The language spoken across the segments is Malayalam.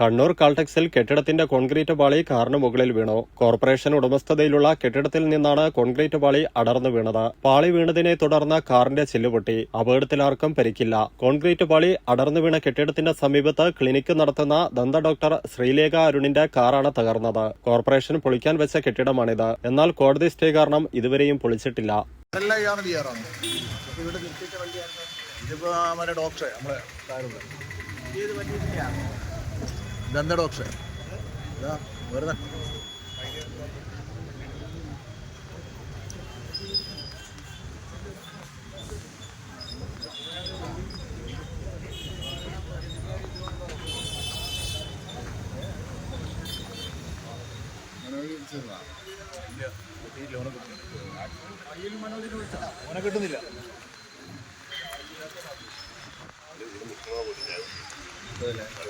കണ്ണൂർ കാൾടെക്സിൽ കെട്ടിടത്തിന്റെ കോൺക്രീറ്റ് പാളി കാറിന് മുകളിൽ വീണു. കോർപ്പറേഷൻ ഉടമസ്ഥതയിലുള്ള കെട്ടിടത്തിൽ നിന്നാണ് കോൺക്രീറ്റ് പാളി അടർന്നു വീണത്. പാളി വീണതിനെ തുടർന്ന് കാറിന്റെ ചില്ലുപൊട്ടി അപകടത്തിൽ ആർക്കും പരിക്കില്ല. കോൺക്രീറ്റ് പാളി അടർന്നു വീണ കെട്ടിടത്തിന്റെ സമീപത്ത് ക്ലിനിക്ക് നടത്തുന്ന ദന്ത ഡോക്ടർ ശ്രീലേഖ അരുണിന്റെ കാറാണ് തകർന്നത്. കോർപ്പറേഷൻ പൊളിക്കാൻ വെച്ച കെട്ടിടമാണിത്. എന്നാൽ കോടതി സ്റ്റേ കാരണം ഇതുവരെയും പൊളിച്ചിട്ടില്ല. ഇതിപ്പോ ഡോക്ടറെ നമ്മളെ ദന്ത ഡോക്ടറെ? ഇതാ വെറുതെ. ഓനെ കിട്ടുന്നില്ല. കിട്ടീന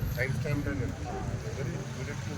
time stamped and. Very beautiful.